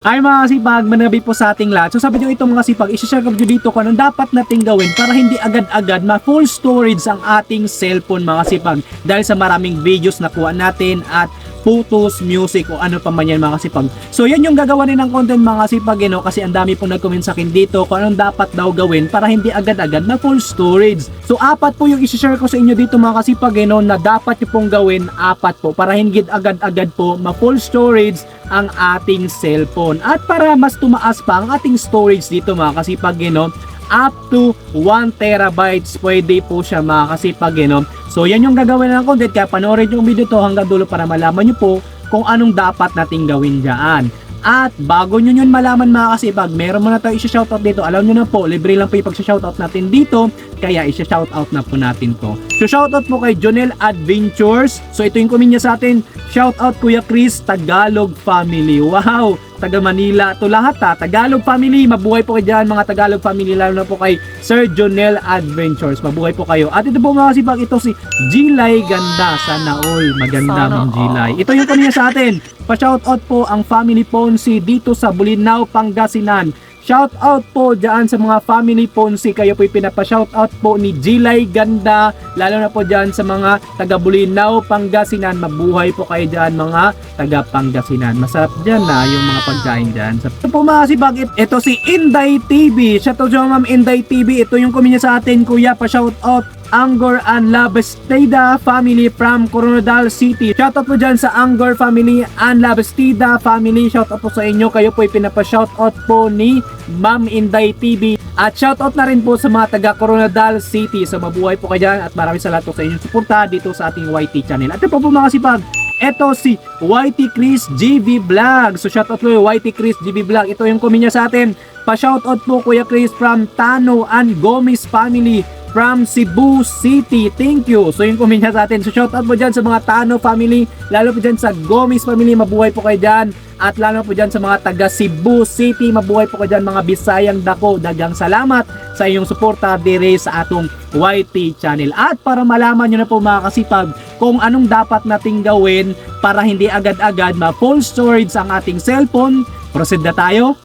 Ay mga kasipag, manabi po sa ating lahat. So sabi nyo ito mga kasipag, isishare ko dito kung anong dapat nating gawin para hindi agad-agad ma-full storage ang ating cellphone mga kasipag. Dahil sa maraming videos na kuha natin at photos, music o ano pa man yan mga kasipag. So yan yung gagawa rin ng content mga kasipag you know, kasi ang dami po nag-comment sa akin dito kung anong dapat daw gawin para hindi agad-agad na full storage. So apat po yung isishare ko sa inyo dito mga kasipag you know, na dapat nyo pong gawin, apat po para hindi agad-agad po ma-full storage ang ating cellphone. At para mas tumaas pa ang ating storage dito mga kasipag you know, up to 1 terabytes pwede po siya mga kasipag you know. So yan yung gagawin ng content kaya panoorin yung video to hanggang dulo para malaman nyo po kung anong dapat nating gawin dyan. At bago nyo yun malaman mga kasipag, meron muna tayo isa-shoutout dito. Alam nyo na po, libre lang po yung pag-shoutout natin dito. Kaya isa-shoutout na po natin to. So shoutout po kay Jonel Adventures. So ito yung comment niya sa atin. Shoutout Kuya Chris, Tagalog Family. Wow! Taga Manila to lahat ha. Tagalog Family, mabuhay po kayo dyan mga Tagalog Family. Lalo na po kay Sir Jonel Adventures. Mabuhay po kayo. At ito po mga kasipag, ito si Gilay Ganda. Sana all maganda Sana Ma'am Gilay. Ito yung niya sa atin. Pa-shoutout po ang Family Ponzi dito sa Bulinaw, Pangasinan. Shout out po dyan sa mga family Ponzi. Kayo po pinapa-shout out po ni Gilay Ganda. Lalo na po dyan sa mga taga Bulinaw, Pangasinan. Mabuhay po kayo dyan mga taga Pangasinan. Masarap dyan na yung mga pagkain dyan. Sa- Ito po mga kasibag, it- ito si Inday TV. Shout out dyan ma'am Inday TV. Ito yung kuminya sa atin kuya. Pa-shout out Angor and Labestida family from Coronadal City. Shoutout po dyan sa Angor family and Labestida family. Shoutout po sa inyo. Kayo po ay pinapa-shoutout po ni Ma'am Inday TV. At shoutout na rin po sa mga taga Coronadal City. So mabuhay po kayo dyan at maraming salamat po sa inyong suporta dito sa ating YT channel. At ito po po mga sipag. Ito si YT Chris GV Vlog. So shoutout po YT Chris GV Vlog. Ito yung niya sa atin. Pa-shoutout po Kuya Chris from Tano and Gomez family from Cebu City. Thank you. So yung niya sa atin. So shoutout po dyan sa mga Tano family, lalo po dyan sa Gomez family, mabuhay po kayo dyan. At lalo po dyan sa mga taga Cebu City, mabuhay po kayo dyan mga Bisayang Dako. Dagang salamat sa inyong suporta dire sa atong YT channel. At para malaman nyo na po mga kasipag kung anong dapat nating gawin para hindi agad-agad ma-full storage ang ating cellphone, proceed na tayo.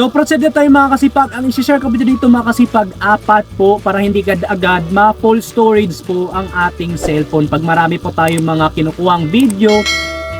So proceed na tayo mga kasipag. Ang isi-share ko po dito mga kasipag, apat po para hindi agad-agad ma-full storage po ang ating cellphone. Pag marami po tayo mga kinukuhang video,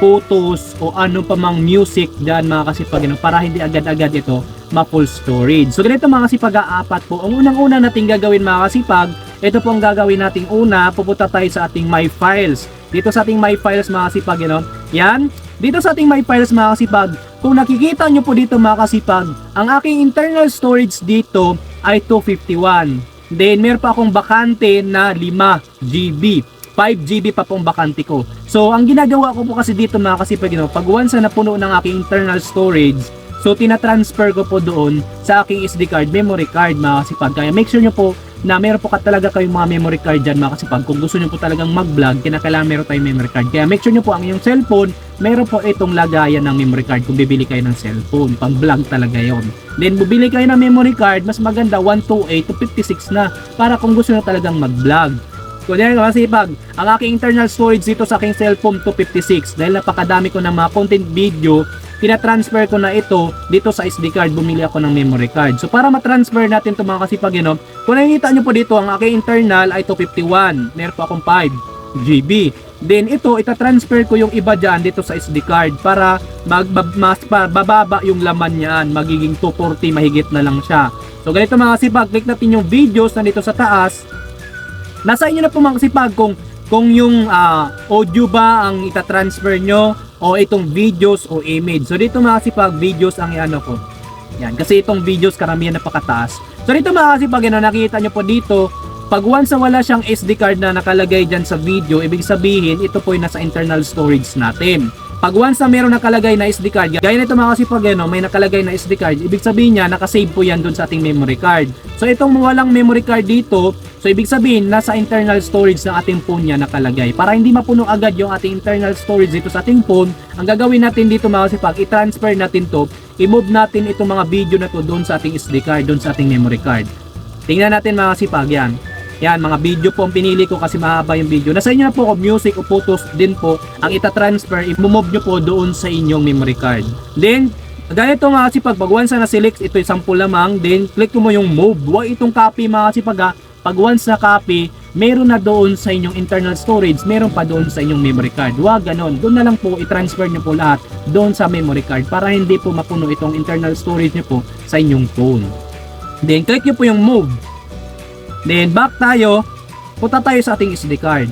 photos o ano pa mang music dyan mga kasipag ano, para hindi agad-agad ito ma-full storage. So ganito mga kasipag, apat po. Ang unang-una nating gagawin mga kasipag, ito po ang gagawin nating una, pupunta tayo sa ating My Files. Dito sa ating My Files mga kasipag, ano, yan. Dito sa ating My Files mga kasipag, kung nakikita nyo po dito mga kasipag, ang aking internal storage dito ay 251. Then meron pa akong bakante na 5 GB. 5 GB pa pong bakante ko. So ang ginagawa ko po kasi dito mga kasipag, you pag once na napuno ng aking internal storage, so tinatransfer ko po doon sa aking SD card, memory card mga kasipag. Kaya make sure nyo po na meron po ka talaga kayong mga memory card dyan mga kasipag. Kung gusto nyo po talagang mag-vlog, kinakailangan meron tayong memory card. Kaya make sure nyo po ang inyong cellphone, meron po itong lagayan ng memory card kung bibili kayo ng cellphone. Pang vlog talaga yon. Then bubili kayo ng memory card, mas maganda 128 to 56 na para kung gusto nyo talagang mag-vlog. Kunyari kasi pag ang aking internal storage dito sa aking cellphone to 56 dahil napakadami ko ng mga content video, tinatransfer ko na ito dito sa SD card, bumili ako ng memory card. So para matransfer natin ito mga kasipag, know, kung nakikita nyo po dito, ang aking internal ay 251. Meron pa akong 5 GB. Then ito, itatransfer ko yung iba dyan dito sa SD card para mag, mas pa, yung laman niyan. Magiging 240 mahigit na lang siya. So ganito mga kasipag, click natin yung videos na dito sa taas. Nasa inyo na po mga kasipag kung kung yung ah, audio ba ang itatransfer nyo o itong videos o image. So dito mga kasipag, videos ang iano ko. Yan, kasi itong videos karamihan napakataas. So dito mga kasipag, ano, nakita nyo po dito, pag once wala siyang SD card na nakalagay dyan sa video, ibig sabihin, ito po ay nasa internal storage natin. Pag once na meron nakalagay na SD card, gaya nito mga kasipag, ano, may nakalagay na SD card, ibig sabihin niya, nakasave po yan dun sa ating memory card. So itong walang memory card dito, so ibig sabihin, nasa internal storage ng ating phone niya nakalagay. Para hindi mapuno agad yung ating internal storage dito sa ating phone, ang gagawin natin dito mga kasipag, i-transfer natin to, i-move natin itong mga video na to doon sa ating SD card, doon sa ating memory card. Tingnan natin mga kasipag, yan. Yan, mga video po ang pinili ko kasi mahaba yung video. Nasa inyo na po kung music o photos din po ang ita-transfer, i-move nyo po doon sa inyong memory card. Then, ganito nga kasi pag once na na-select, ito yung sample lamang, then click mo yung move. Huwag itong copy mga kasi pag, ah, pag once na copy, meron na doon sa inyong internal storage, meron pa doon sa inyong memory card. Huwag ganon. Doon na lang po i-transfer nyo po lahat doon sa memory card para hindi po mapuno itong internal storage nyo po sa inyong phone. Then, click nyo po yung move. Then, back tayo. Punta tayo sa ating SD card.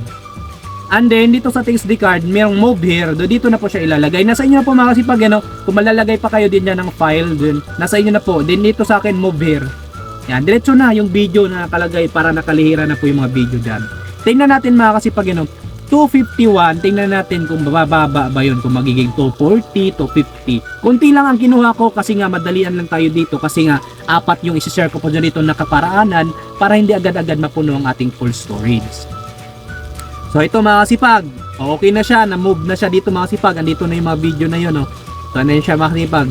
And then, dito sa ating SD card, mayroong move here. Do, dito na po siya ilalagay. Nasa inyo na po mga kasipag, ano, kung malalagay pa kayo din yan ng file, dun, nasa inyo na po. Then, dito sa akin, move here. Yan, diretso na yung video na nakalagay para nakalihira na po yung mga video dyan. Tingnan natin mga kasipag, ano, 251, tingnan natin kung bababa ba yun, kung magiging 240, 250. Kunti lang ang kinuha ko kasi nga madalian lang tayo dito kasi nga apat yung isi-share ko po dyan dito nakaparaanan para hindi agad-agad mapuno ang ating full storage. So ito mga kasipag, okay na siya, na-move na siya dito mga kasipag, andito na yung mga video na yun, oh. So na yun siya mga kasipag.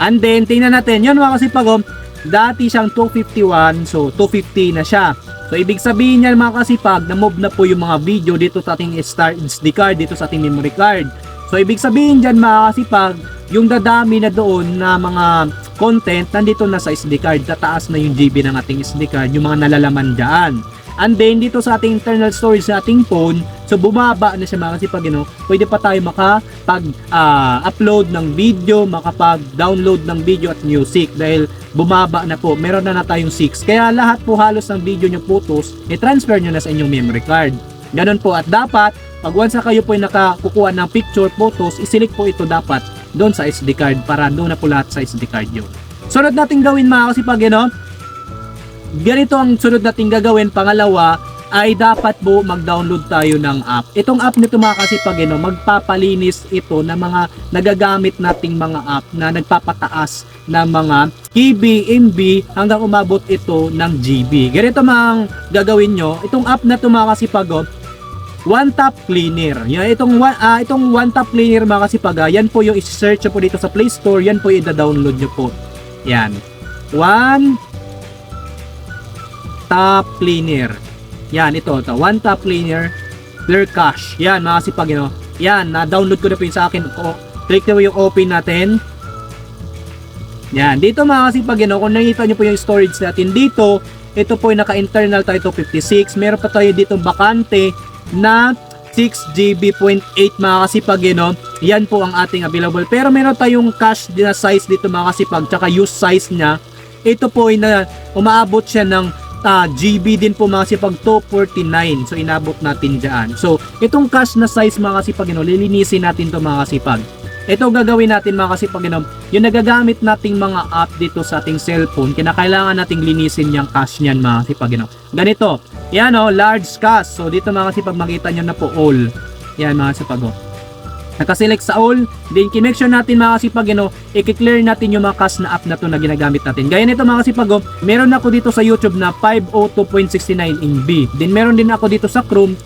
And then, tingnan natin, yun mga kasipag, oh, dati siyang 251, so 250 na siya. So ibig sabihin niyan mga kasipag, na-move na po yung mga video dito sa ating SD card, dito sa ating memory card. So ibig sabihin diyan mga kasipag, yung dadami na doon na mga content nandito na sa SD card, tataas na yung GB ng ating SD card, yung mga nalalaman diyan. And then dito sa ating internal storage sa ating phone, so bumaba na siya mga kasipag, you know, pwede pa tayo makapag ah, upload ng video, makapag-download ng video at music dahil bumaba na po. Meron na na tayong 6. Kaya lahat po halos ng video nyo photos, i-transfer nyo na sa inyong memory card. Ganon po at dapat pag once kayo po ay nakakukuha ng picture, photos, isilik po ito dapat doon sa SD card para doon na po lahat sa SD card yun. Sunod natin gawin mga kasipag, you know, ganito ang sunod nating gagawin. Pangalawa, ay dapat po mag-download tayo ng app. Itong app nito mga kasipag, no, magpapalinis ito ng mga nagagamit nating mga app na nagpapataas ng mga KB, MB hanggang umabot ito ng GB. Ganito mga gagawin nyo. Itong app na ito mga kasipag, One Tap Cleaner. Yan, itong, one- ah, itong One Tap Cleaner mga kasipag, yan po yung isi-search nyo po dito sa Play Store, yan po i-download nyo po. Yan. One Tap Cleaner. Yan, ito, ito. One Tap Cleaner, Clear Cache. Yan, mga kasipag, you know. Yan, na-download ko na po yun sa akin. O, click na mo yung open natin. Yan, dito mga kasipag, you know, kung nakita nyo po yung storage natin dito, ito po yung naka-internal tayo 256. Meron pa tayo dito bakante na 6GB.8 mga kasipag, know. Yan po ang ating available. Pero meron tayong cache na size dito mga kasipag, tsaka use size niya. Ito po ay na umaabot siya ng ah, GB din po mga kasipag 249. So inabot natin dyan. So itong cache na size mga kasipag, lilinisin natin to mga kasipag. Ito gagawin natin mga kasipag, you know, yung nagagamit nating mga app dito sa ating cellphone, kinakailangan nating linisin yung cache niyan mga kasipag, you know. Ganito, yan o, large cache. So dito mga kasipag, makita nyo na po all. Yan mga kasipag, oh. Nakaselect sa all, then connection natin mga kasipag, you know, i-clear natin yung mga cache na app na to na ginagamit natin. Gaya nito mga kasipag, oh, meron ako dito sa YouTube na 502.69 MB. Then meron din ako dito sa Chrome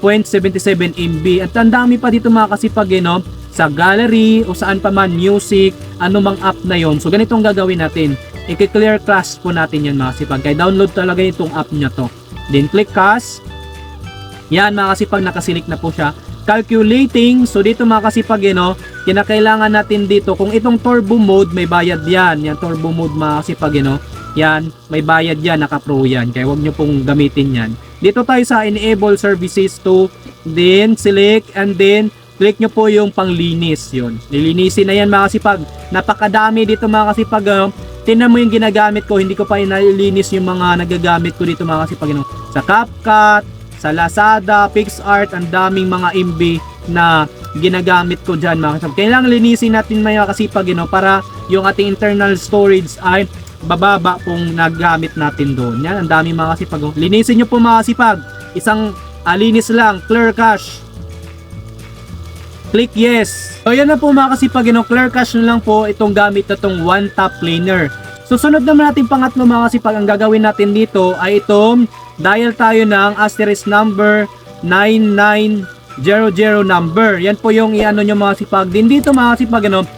299.77 MB. At ang dami pa dito mga kasipag, you know, sa gallery o saan pa man, music, anumang app na yon. So ganito ang gagawin natin. I-clear cache po natin yan mga kasipag. Kaya download talaga itong app niya to. Then click cache. Yan mga kasipag, nakasilik na po siya calculating. So dito mga kasipag, eh, no, kinakailangan natin dito kung itong turbo mode may bayad yan. Yan turbo mode mga kasipag, eh, no. Yan, may bayad yan, naka-pro yan. Kaya wag nyo pong gamitin yan. Dito tayo sa enable services to, then select and then click nyo po yung panglinis yun. Lilinisin na yan mga kasipag. Napakadami dito mga kasipag. Uh, tinan mo yung ginagamit ko. Hindi ko pa inalinis yung mga nagagamit ko dito mga kasipag. You sa CapCut, sa Lazada, PixArt, ang daming mga MB na ginagamit ko dyan mga kasipag. Kailangan linisin natin mga kasipag you know, para yung ating internal storage ay bababa kung nagamit natin doon. Yan, ang daming mga kasipag. oh. Linisin nyo po mga kasipag. Isang ah, linis lang, clear cache. Click yes. So yan na po mga kasipag, you know, clear cache na lang po itong gamit na itong one tap cleaner. Susunod naman natin pangatlo mga kasipag, ang gagawin natin dito ay itong dial tayo ng asterisk number 9900 number. Yan po yung iano nyo mga kasipag. Din dito mga kasipag, ano,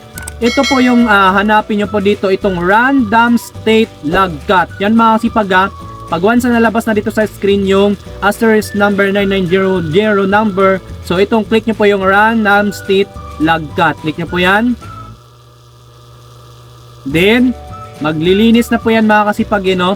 ito po yung ah, hanapin nyo po dito, itong random state log cut. Yan mga kasipag, ah, Pag once na nalabas na dito sa screen yung asterisk number 9900 number, so itong click nyo po yung random state logcat. Click nyo po yan. Then, maglilinis na po yan mga kasipag, you know?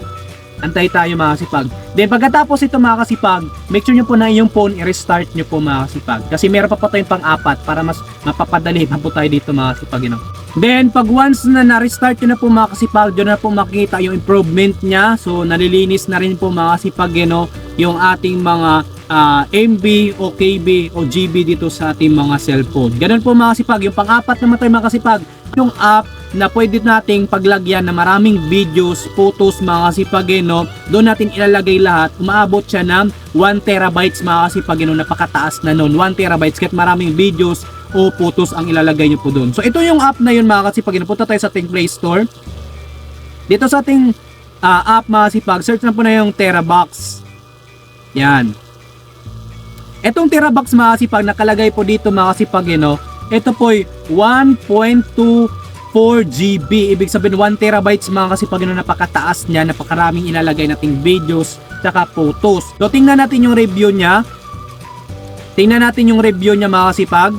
Antay tayo mga kasipag. Then, pagkatapos ito mga kasipag, make sure nyo po na yung phone i-restart nyo po mga kasipag. Kasi meron pa po tayong pang-apat para mas mapapadali pa po tayo dito mga kasipag, you know? Then, pag once na na-restart nyo na po mga kasipag, doon na po makikita yung improvement niya. So, nalilinis na rin po mga kasipag, you know, yung ating mga ah, MB o KB o GB dito sa ating mga cellphone. Ganun po mga kasipag. Yung pang-apat naman tayo mga kasipag, yung app na pwede nating paglagyan na maraming videos, photos mga kasipagino. Doon natin ilalagay lahat. Umaabot siya ng 1 terabytes mga kasipagino. Napakataas na noon. 1 terabytes kahit maraming videos o photos ang ilalagay nyo po doon. So ito yung app na yun mga kasipagino. Punta tayo sa ating Play Store. Dito sa ating uh, app mga kasipag, search na po na yung Terabox. Yan. Etong Terabox mga kasipag, nakalagay po dito mga kasipag, you ito po 1.2 4 GB. Ibig sabihin 1 terabytes mga kasi pag napakataas niya, napakaraming ilalagay nating videos tsaka photos. So tingnan natin yung review niya. Tingnan natin yung review niya mga kasipag.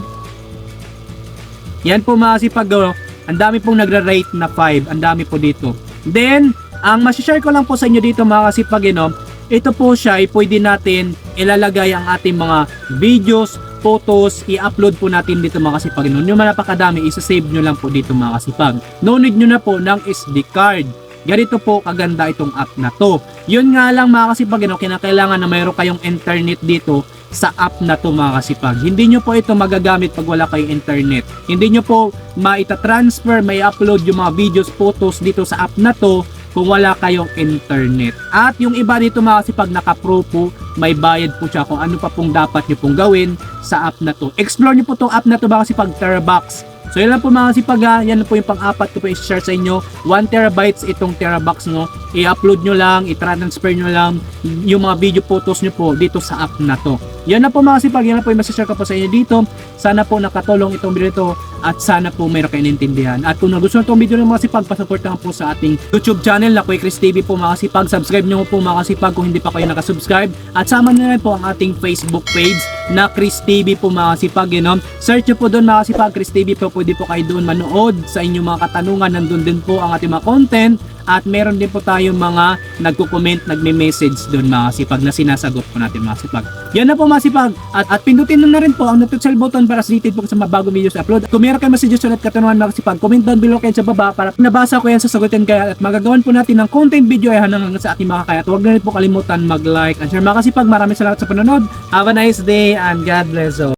Yan po mga kasipag. Oh. Ang dami pong nagra-rate na 5. Ang dami po dito. Then, ang masishare ko lang po sa inyo dito mga kasipag, eh, you know, ito po siya ay pwede natin ilalagay ang ating mga videos, photos, i-upload po natin dito mga kasipag. Noon yung napakadami, isa-save nyo lang po dito mga kasipag. No need nyo na po ng SD card. Ganito po kaganda itong app na to. Yun nga lang mga kasipag, no, kinakailangan na mayroon kayong internet dito sa app na to mga kasipag. Hindi nyo po ito magagamit pag wala kayong internet. Hindi nyo po maita-transfer, may upload yung mga videos, photos dito sa app na to kung wala kayong internet. At yung iba dito mga kasipag naka-pro po, may bayad po siya kung ano pa pong dapat nyo pong gawin sa app na to. Explore nyo po tong app na to mga kasipag Terabox. So yan lang po mga kasipag ha, yan po yung pang-apat ko po i-share sa inyo. 1 terabytes itong Terabox no. I-upload nyo lang, i-transfer nyo lang yung mga video photos nyo po dito sa app na to. Yan na po mga kasipag, yan na po yung masashare ko po sa inyo dito. Sana po nakatulong itong video ito at sana po mayroon kayo naintindihan. At kung nagustuhan itong video ng mga kasipag, pasuportahan po sa ating YouTube channel na Kuya Chris TV po mga kasipag. Subscribe nyo po mga kasipag kung hindi pa kayo nakasubscribe. At sama nyo rin po ang ating Facebook page na Chris TV po mga kasipag. You know? Search nyo po doon mga kasipag, Chris TV po. Pwede po kayo doon manood sa inyong mga katanungan. Nandun din po ang ating mga content. At meron din po tayong mga nagko-comment, nagme-message doon mga kasipag na sinasagot po natin mga kasipag. Yan na po mga kasipag. At, at pindutin nyo na rin po ang notification button para updated po sa mga bagong videos na upload. Kung meron kayo messages ulit katanungan mga kasipag, comment down below kayo sa baba para nabasa ko yan sasagutin kayo at magagawan po natin ng content video ay hanggang sa ating mga kaya. At huwag na rin po kalimutan mag-like and share mga kasipag. Maraming salamat sa panonood. Have a nice day and God bless all.